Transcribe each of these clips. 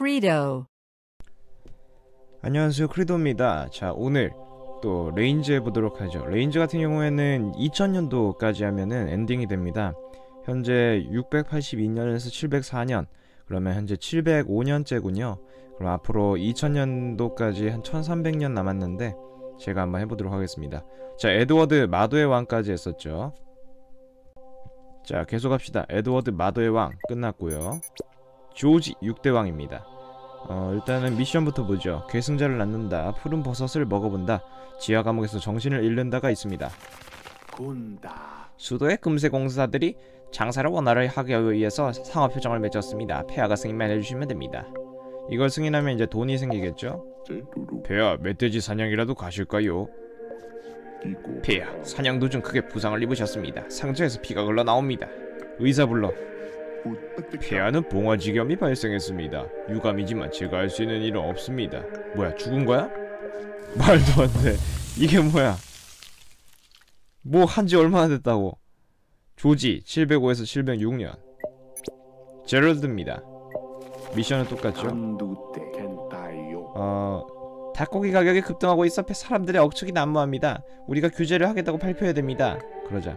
Credo. 안녕하세요 크리도입니다. 자 오늘 또 레인즈 해보도록 하죠. 레인즈 같은 경우에는 2000년도까지 하면은 엔딩이 됩니다. 현재 682년에서 704년 그러면 현재 705년째군요. 그럼 앞으로 2000년도까지 한 1300년 남았는데 제가 한번 해보도록 하겠습니다. 자 에드워드 마도의 왕까지 했었죠. 자 계속합시다. 에드워드 마도의 왕 끝났고요. 조지 6대 왕입니다 어, 일단은 미션부터 보죠. 괴승자를 낳는다. 푸른 버섯을 먹어본다. 지하 감옥에서 정신을 잃는다가 있습니다. 군다. 수도의 금세 공사들이 장사를 원활하게 하기 위해서 상업 표정을 맺었습니다. 폐하가 승인만 해주시면 됩니다. 이걸 승인하면 이제 돈이 생기겠죠? 폐하, 멧돼지 사냥이라도 가실까요? 폐하, 사냥 도중 크게 부상을 입으셨습니다. 상처에서 피가 흘러 나옵니다. 의사 불러. 폐하는 봉화지겸이 발생했습니다. 유감이지만 제가 할 수 있는 일은 없습니다. 뭐야 죽은 거야? 말도 안 돼. 이게 뭐야? 뭐 한지 얼마나 됐다고? 조지 705에서 706년. 제럴드입니다. 미션은 똑같죠? 어 닭고기 가격이 급등하고 있어 사람들의 억측이 난무합니다. 우리가 규제를 하겠다고 발표해야 됩니다. 그러자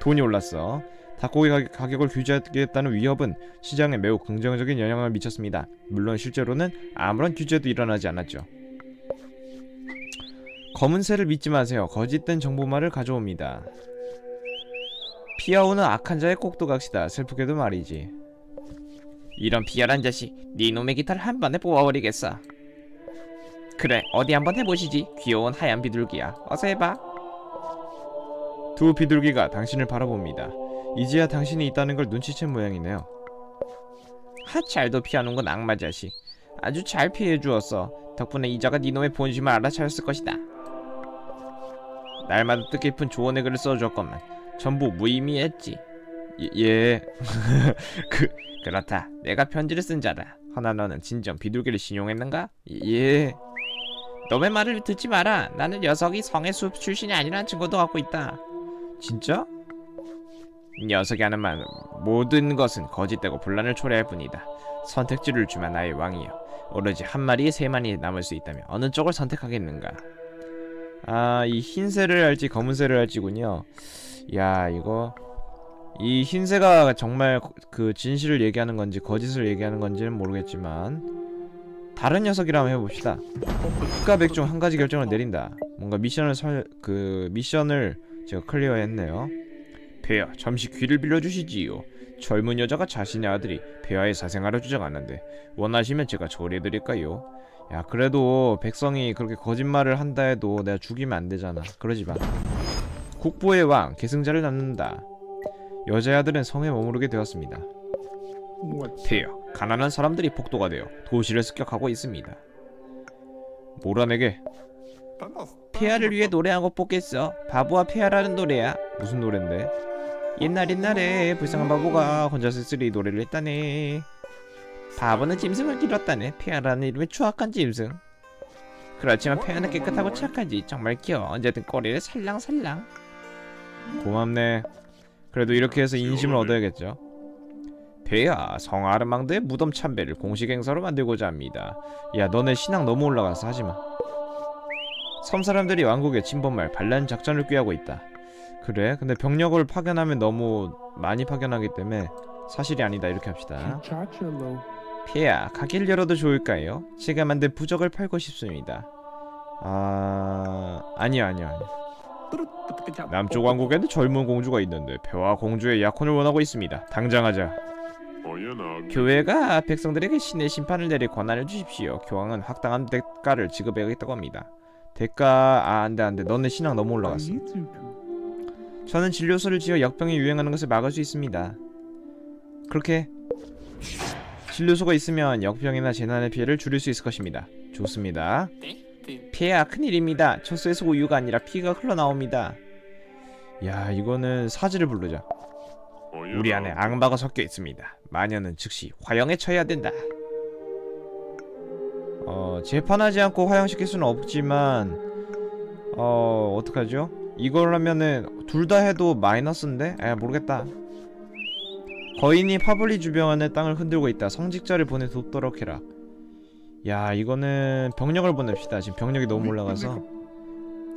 돈이 올랐어. 닭고기 가격, 가격을 규제하겠다는 위협은 시장에 매우 긍정적인 영향을 미쳤습니다. 물론 실제로는 아무런 규제도 일어나지 않았죠. 검은새를 믿지 마세요. 거짓된 정보만을 가져옵니다. 피아오는 악한 자의 꼭두각시다. 슬프게도 말이지. 이런 비열한 자식, 네 놈의 기타를 한 번에 뽑아버리겠어. 그래, 어디 한번 해보시지. 귀여운 하얀 비둘기야. 어서 해봐. 두 비둘기가 당신을 바라봅니다. 이제야 당신이 있다는 걸 눈치챈 모양이네요. 하, 잘도 피하는군 악마 자식. 아주 잘 피해 주었어. 덕분에 이자가 네 놈의 본심을 알아차렸을 것이다. 날마다 뜻깊은 조언의 글을 써주었건만 전부 무의미했지. 예, 예. 그 그렇다. 내가 편지를 쓴 자다. 허나 너는 진정 비둘기를 신용했는가? 예. 너의 말을 듣지 마라. 나는 녀석이 성의 숲 출신이 아니라는 증거도 갖고 있다. 진짜? 녀석이 하는 말 모든 것은 거짓되고 분란을 초래할 뿐이다. 선택지를 주면 나의 왕이여. 오로지 한 마리, 세 마리 남을 수 있다면 어느 쪽을 선택하겠는가? 아, 이 흰새를 할지 검은새를 할지군요. 야, 이거 이 흰새가 정말 그 진실을 얘기하는 건지 거짓을 얘기하는 건지는 모르겠지만 다른 녀석이라 한번 해봅시다. 흑과 백중 한 가지 결정을 내린다. 뭔가 미션을 설, 그 미션을 제가 클리어했네요. 폐하, 잠시 귀를 빌려주시지요. 젊은 여자가 자신의 아들이 폐하의 사생활을 주장하는데 원하시면 제가 처리해드릴까요? 야 그래도 백성이 그렇게 거짓말을 한다 해도 내가 죽이면 안 되잖아. 그러지 마. 국보의 왕 계승자를 낳는다. 여자의 아들은 성에 머무르게 되었습니다. 폐하, 가난한 사람들이 폭도가 되어 도시를 습격하고 있습니다. 몰아내게. 폐하를 위해 노래 한곡 뽑겠어. 바보와 폐하라는 노래야. 무슨 노랜데? 옛날 옛날에 불쌍한 바보가 혼자 쓸쓸히 노래를 했다네. 바보는 짐승을 길었다네. 폐하라는 이름의 추악한 짐승. 그렇지만 폐하는 깨끗하고 착하지. 정말 귀여워. 언제든 꼬리를 살랑살랑. 고맙네. 그래도 이렇게 해서 인심을 얻어야겠죠. 폐하, 성아르망드의 무덤 참배를 공식 행사로 만들고자 합니다. 야, 너네 신앙 너무 올라가서 하지마. 섬 사람들이 왕국의 침범할 반란 작전을 꾀하고 있다. 그래? 근데 병력을 파견하면 너무 많이 파견하기 때문에 사실이 아니다 이렇게 합시다. 폐하, 가게를 열어도 좋을까요? 제가 만든 부적을 팔고 싶습니다. 아... 아니요 아니요 아니요. 남쪽 왕국에는 젊은 공주가 있는데 폐와 공주의 약혼을 원하고 있습니다. 당장 하자. 교회가 백성들에게 신의 심판을 내릴 권한을 주십시오. 교황은 확당한 대가를 지급해야겠다고 합니다. 대가... 아 안돼 안돼 너네 신앙 너무 올라갔어. 저는 진료소를 지어 역병이 유행하는 것을 막을 수 있습니다. 그렇게 진료소가 있으면 역병이나 재난의 피해를 줄일 수 있을 것입니다. 좋습니다. 피해야 큰일입니다. 젖소에서 우유가 아니라 피가 흘러나옵니다. 야 이거는 사지를 부르자. 우리 안에 악마가 섞여 있습니다. 마녀는 즉시 화형에 처해야 된다. 어 재판하지 않고 화형시킬 수는 없지만 어 어떡하죠? 이걸라면은 둘 다 해도 마이너스인데? 에 모르겠다. 거인이 파블리 주변의 땅을 흔들고 있다. 성직자를 보내 돕도록 해라. 야 이거는 병력을 보냅시다 지금 병력이 너무 올라가서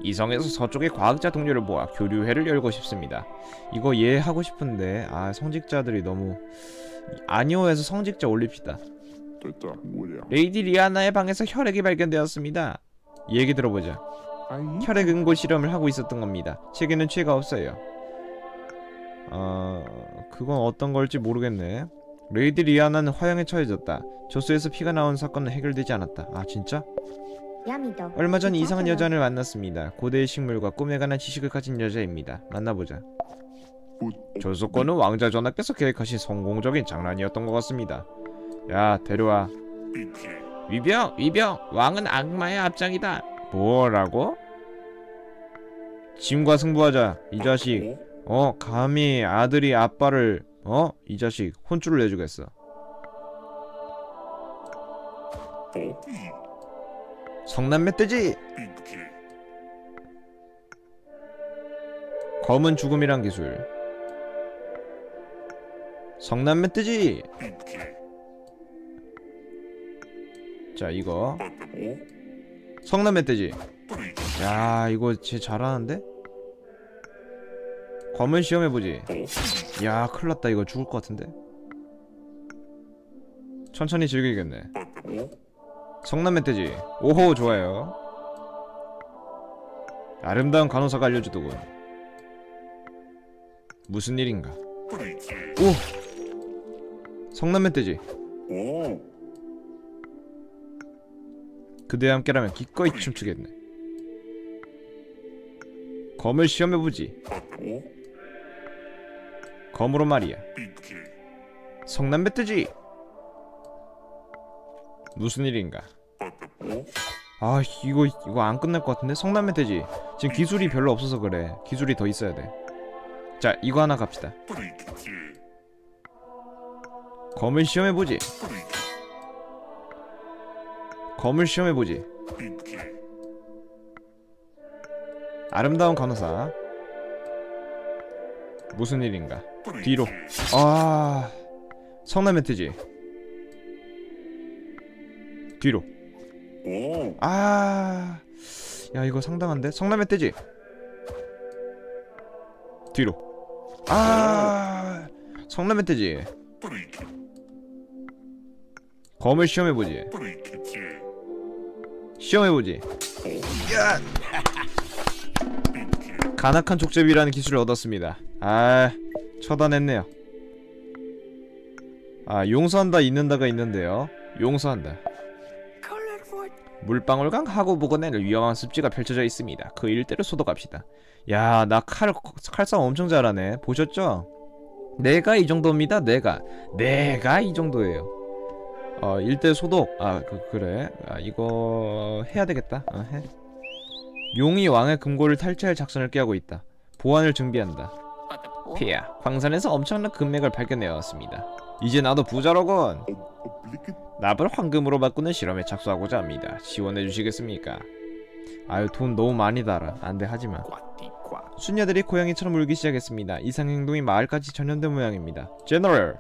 이 성에서 서쪽의 과학자 동료를 모아 교류회를 열고 싶습니다 이거 예 하고 싶은데 아 성직자들이 너무 아니오에서 성직자 올립시다? 레이디 리아나의 방에서 혈액이 발견되었습니다 얘기 들어보자. 혈액 응고 실험을 하고 있었던 겁니다. 책에는 죄가 없어요. 어, 그건 어떤 걸지 모르겠네. 레이디 리아나는 화형에 처해졌다. 조수에서 피가 나온 사건은 해결되지 않았다. 아 진짜? 얼마 전 이상한 여자를 만났습니다. 고대의 식물과 꿈에 관한 지식을 가진 여자입니다. 만나보자. 굿. 조수권은 왕자 전하께서 계획하신 성공적인 장난이었던 것 같습니다. 야 데려와. 위병 위병 왕은 악마의 앞장이다. 뭐라고? 짐과 승부하자 이 자식. 어 감히 아들이 아빠를 어 이 자식 혼쭐을 내주겠어. 성남 멧돼지? 검은 죽음이란 기술. 성남 멧돼지? 자 이거. 성남 멧돼지? 야 이거 쟤 잘하는데? 검은 시험해보지. 야 큰일났다. 이거 죽을 것 같은데? 천천히 즐기겠네. 성남 멧돼지. 오호 좋아요. 아름다운 간호사가 알려주더군. 무슨 일인가? 오! 성남 멧돼지. 그대와 함께라면 기꺼이 춤추겠네. 검을 시험해보지 검으로 말이야. 성남 멧돼지? 무슨 일인가? 아 이거 이거 안 끝날 것 같은데? 성남 멧돼지? 지금 기술이 별로 없어서 그래. 기술이 더 있어야 돼자 이거 하나 갑시다. 검을 시험해보지. 검을 시험해보지. 아름다운 간호사. 무슨 일인가 뒤로. 아 성남 멧돼지. 뒤로. 아, 야 이거 상당한데? 성남 멧돼지. 뒤로. 아, 성남 멧돼지. 검을 시험해보지. 시험해보지. 야! 간악한 족제비라는 기술을 얻었습니다. 아 처단했네요 아 용서한다 있는다가 있는데요 용서한다 물방울강 하구 부근에는 위험한 습지가 펼쳐져 있습니다. 그 일대로 소독합시다. 야, 나 칼 칼싸움 엄청 잘하네. 보셨죠? 내가 이 정도입니다. 내가 내가 이 정도예요. 어, 일대 소독. 아, 그 그래. 아, 이거 해야 되겠다. 어, 해. 용이 왕의 금고를 탈취할 작전을 깨하고 있다. 보안을 준비한다. 피야, 광산에서 엄청난 금맥을 발견해왔습니다. 이제 나도 부자로군. 납을 황금으로 바꾸는 실험에 착수하고자 합니다. 지원해 주시겠습니까? 아유 돈 너무 많이 달아. 안돼 하지마. 수녀들이 고양이처럼 울기 시작했습니다. 이상 행동이 마을까지 전염된 모양입니다. 제너럴!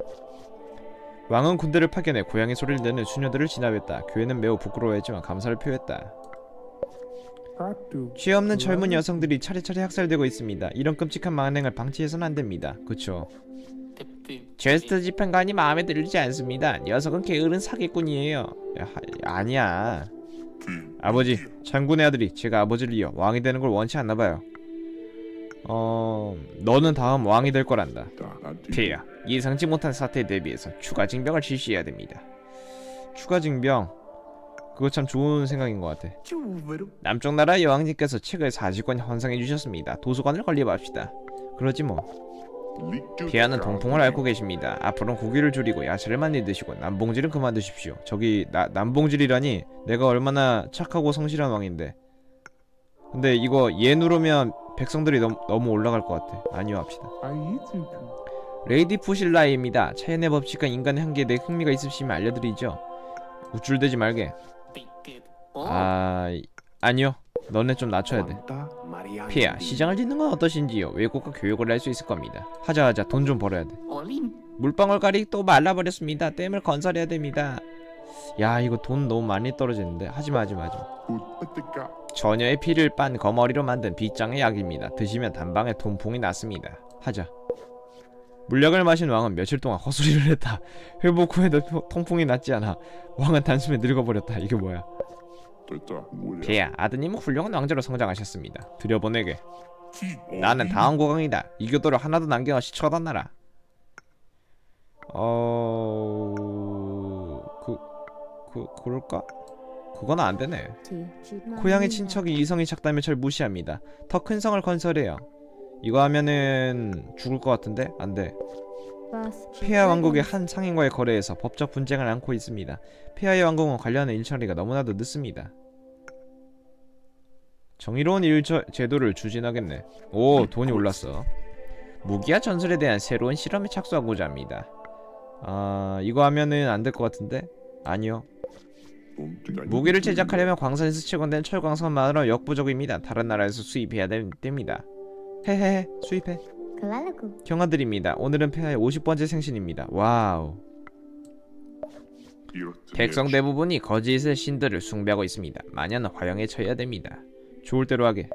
왕은 군대를 파견해 고양이 소리를 내는 수녀들을 진압했다. 교회는 매우 부끄러워했지만 감사를 표했다. 죄 없는 젊은 여성들이 차례차례 학살되고 있습니다. 이런 끔찍한 만행을 방치해서는 안 됩니다. 그쵸? 제스트 집행관이 마음에 들지 않습니다. 녀석은 게으른 사기꾼이에요. 야, 하, 아니야. 아버지, 장군의 아들이 제가 아버지를 이어 왕이 되는 걸 원치 않나 봐요. 어, 너는 다음 왕이 될 거란다. 폐야, 예상치 못한 사태에 대비해서 추가 징병을 실시해야 됩니다. 추가 징병. 그거 참 좋은 생각인 것 같아. 남쪽 나라 여왕님께서 책을 40권 헌상해 주셨습니다. 도서관을 건립합시다. 그러지 뭐. 피아는 동풍을 앓고 계십니다. 앞으로는 고기를 줄이고 야채를 많이 드시고 남봉질은 그만 두십시오. 저기 나, 남봉질이라니 내가 얼마나 착하고 성실한 왕인데. 근데 이거 얘 누르면 백성들이 너무, 너무 올라갈 것 같아. 아니요 합시다. 레이디 푸실라이입니다. 차연의 법칙과 인간의 한계에 대해 흥미가 있으시면 알려드리죠. 우쭐대지 말게. 아 아니요. 너네 좀 낮춰야 돼. 피야 시장을 짓는 건 어떠신지요? 외국과 교육을 할 수 있을 겁니다. 하자 하자 돈 좀 벌어야 돼. 물방울가리 또 말라버렸습니다. 댐을 건설해야 됩니다. 야 이거 돈 너무 많이 떨어지는데 하지마 하지마 하지마 처녀의 피를 빤 거머리로 만든 빗장의 약입니다 드시면 단방에 통풍이 났습니다 하자 물약을 마신 왕은 며칠 동안 헛소리를 했다 회복 후에도 표- 통풍이 났지 않아 왕은 단숨에 늙어버렸다 이게 뭐야 폐야? 아드님은 훌륭한 왕자로 성장하셨습니다. 들여보내게. 키 나는 다음 고강이다. 이 교도를 하나도 남김없이 처단하라. 어... 그... 그... 그럴까? 그건 안 되네. 고향의 친척이 이성이 작다며 절 무시합니다. 더 큰 성을 건설해요. 이거 하면은 죽을 것 같은데? 안돼. 폐하 왕국의 한 상인과의 거래에서 법적 분쟁을 안고 있습니다. 폐하의 왕국은 관련한 일처리가 너무나도 늦습니다 정의로운 일 제도를 추진하겠네. 오 돈이 올랐어. 무기와 전술에 대한 새로운 실험에 착수하고자 합니다. 아 이거 하면은 안 될 것 같은데? 아니요. 무기를 제작하려면 광산에서 채굴된 철광석만으로 역부족입니다. 다른 나라에서 수입해야 되- 됩니다. 헤헤 수입해. 경화드립니다. 오늘은 폐하의 50번째 생신입니다. 와우. 백성 대부분이 거짓의 신들을 숭배하고 있습니다. 마녀는 화형에 처해야 됩니다 좋을 대로 하게.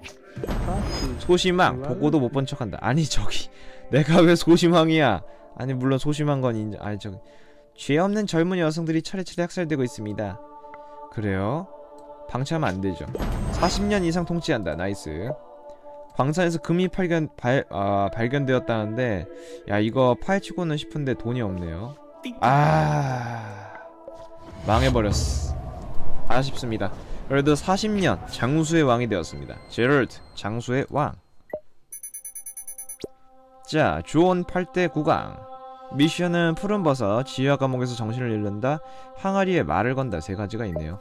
소심왕 보고도 못 본 척한다. 아니 저기 내가 왜 소심왕이야? 아니 물론 소심한 건 인정 아니 저기 죄 없는 젊은 여성들이 차례차례 학살되고 있습니다. 그래요? 방치하면 안 되죠. 40년 이상 통치한다. 나이스. 광산에서 금이 발견 발, 아, 발견되었다는데 야 이거 파헤치고는 싶은데 돈이 없네요. 아 망해버렸어. 아쉽습니다 그래도 40년 장수의 왕이 되었습니다 제럴드 장수의 왕 자, 주온 8대 구강. 미션은 푸른버섯, 지하 감옥에서 정신을 잃는다, 항아리에 말을 건다 세 가지가 있네요.